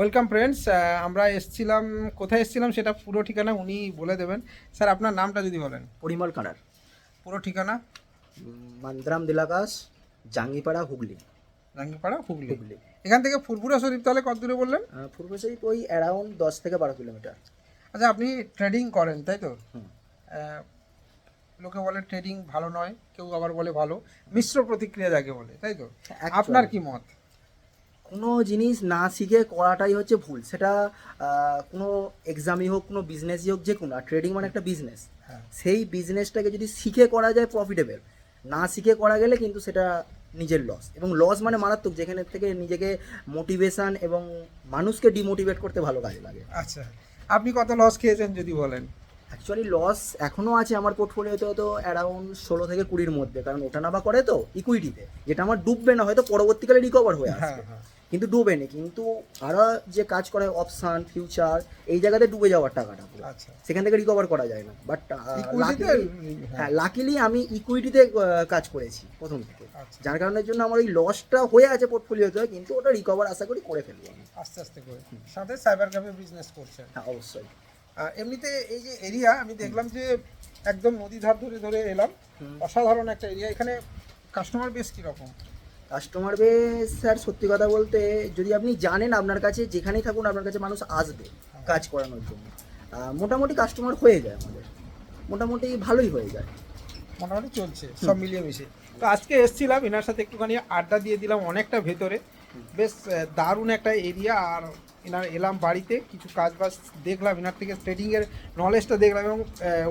Welcome friends আমরা এসছিলাম কোথায় এসছিলাম সেটা পুরো ঠিকানা উনি বলে দেবেন। স্যার আপনার নামটা যদি বলেন। পরিমল কানার। পুরো ঠিকানা? মান্দ্রাম দিলাকাশ জাঙ্গিপাড়া হুগলি। জাঙ্গিপাড়া হুগলি। হুগলি। এখান থেকে ফুরপুরা শরীফ তাহলে কত দূরে বললেন? পূর্ব সাইড ওই অ্যারাউন্ড দশ থেকে বারো কিলোমিটার। আচ্ছা আপনি ট্রেডিং করেন তাই তো? লোকে বলে ট্রেডিং ভালো নয় কেউ আবার বলে ভালো। মিশ্র প্রতিক্রিয়া যাকে বলে তাই তো? আপনার কি মত? কোনো জিনিস না শিখে করাটাই হচ্ছে ভুল। সেটা কোনো এক্সামই হোক কোনো বিজনেসই হোক যে কোনো ট্রেডিং মানে একটা বিজনেস হ্যাঁ। সেই বিজনেসটাকে যদি শিখে করা যায় প্রফিটেবল না শিখে করা গেলে কিন্তু সেটা নিজের লস এবং লস মানে মারাত্মক যেখানে থেকে নিজেকে মোটিভেশান এবং মানুষকে ডিমোটিভেট করতে ভালো কাজে লাগে। আচ্ছা আপনি কত লস খেয়েছেন যদি বলেন? অ্যাকচুয়ালি লস এখনও আছে আমার পোর্টফোলিওতে তো অ্যারাউন্ড ষোলো থেকে কুড়ির মধ্যে কারণ ওটা না বা করে তো ইকুইটিতে যেটা আমার ডুববে না হয়তো পরবর্তীকালে রিকভার হয়ে হ্যাঁ আসবে। হ্যাঁ। কিন্তু ডুবে নি কিন্তু আরও যে কাজ করে অপশান ফিউচার এই জায়গাতে ডুবে যাওয়ার টাকাটা আচ্ছা। সেখান থেকে রিকভার করা যায় না। বাট হ্যাঁ। হ্যাঁ লাকিলি আমি ইকুইটিতে কাজ করেছি প্রথম থেকে। আচ্ছা। যার কারণের জন্য আমার ওই লসটা হয়ে আছে পোর্টফোলিওতে কিন্তু ওটা রিকভার আশা করি করে ফেলব আমি। আস্তে আস্তে করে। সাথে সাইবার ক্যাফে বিজনেস করছেন। হ্যাঁ অবশ্যই। এমনিতে এই যে এরিয়া আমি দেখলাম যে একদম নদী ধার ধরে ধরে এলাম। অসাধারণ একটা এরিয়া এখানে কাস্টমার বেশ কীরকম? কাস্টমার বেস স্যার সত্যি কথা বলতে যদি আপনি জানেন আপনার কাছে যেখানেই থাকুন আপনার কাছে মানুষ আসবে কাজ করানোর জন্য। মোটামুটি কাস্টমার হয়ে যায় আমাদের। মোটামুটি ভালোই হয়ে যায়। মোটামুটি চলছে সব মিলিয়ে মিশে। তো আজকে এসছিলাম এনার সাথে একটুখানি আড্ডা দিয়ে দিলাম অনেকটা ভেতরে। বেশ দারুণ একটা এরিয়া আর এনার এলাম বাড়িতে কিছু কাজ বাজ দেখলাম এনার থেকে ট্রেডিংয়ের নলেজটা দেখলাম এবং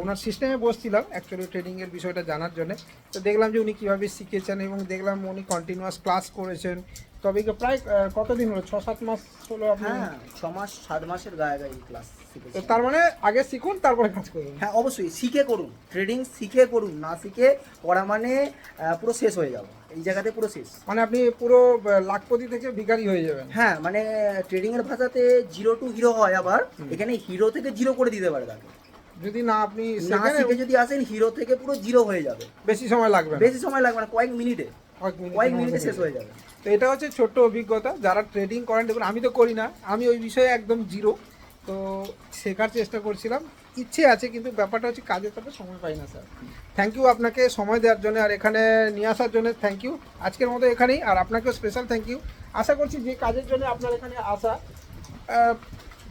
ওনার সিস্টেমে বসছিলাম অ্যাকচুয়ালি ট্রেডিংয়ের বিষয়টা জানার জন্য। তো দেখলাম যে উনি কীভাবে শিখেছেন এবং দেখলাম উনি কন্টিনিউয়াস ক্লাস করেছেন। তবে প্রায় কতদিন হলো? ছ সাত মাস হলো আপনি? হ্যাঁ ছ মাস সাত মাসের গায়ে গায়ে ক্লাস তো তার মানে আগে শিখুন তারপরে কাজ করুন। হ্যাঁ অবশ্যই শিখে করুন। ট্রেডিং শিখে করুন না শিখে করা মানে পুরো শেষ হয়ে যাব এই জায়গাতে পুরো শেষ। মানে আপনি পুরো লাখপতি থেকে ভিখারি হয়ে যাবেন। হ্যাঁ মানে ট্রেডিং এর ভাষাতে জিরো টু হিরো হয় আবার এখানে হিরো থেকে জিরো করে দিতে পারে তাকে। যদি না আপনি না শিখে যদি আসেন হিরো থেকে পুরো জিরো হয়ে যাবে। বেশি সময় লাগবে না। বেশি সময় লাগবে না কয়েক মিনিটে। কয়েক মিনিটে শেষ হয়ে যাবে। তো এটা হচ্ছে ছোট্ট অভিজ্ঞতা যারা ট্রেডিং করেন দেখুন আমি তো করি না আমি ওই বিষয়ে একদম জিরো তো শেখার চেষ্টা করছিলাম ইচ্ছে আছে কিন্তু ব্যাপারটা হচ্ছে কাজের সাথে সময় পাই না স্যার। থ্যাংক ইউ আপনাকে সময় দেওয়ার জন্য আর এখানে নিয়ে আসার জন্য থ্যাংক ইউ আজকের মতো এখানেই আর আপনাকেও স্পেশাল থ্যাংক ইউ আশা করছি যে কাজের জন্য আপনার এখানে আসা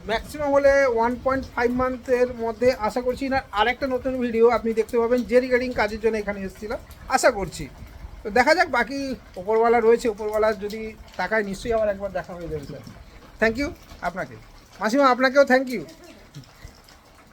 ম্যাক্সিমাম হলে ওয়ান পয়েন্ট ফাইভ মান্থের মধ্যে আশা করছি না, আরেকটা নতুন ভিডিও আপনি দেখতে পাবেন, যে রিগার্ডিং কাজের জন্য এখানে এসেছিলাম, আশা করছি। তো দেখা যাক, বাকি ওপরওয়ালা রয়েছে ওপরওয়ালা যদি টাকায় নিশ্চয়ই আবার একবার দেখা হয়ে যাবে স্যার থ্যাংক ইউ আপনাকে। মাসিমা, আপনাকেও থ্যাংক ইউ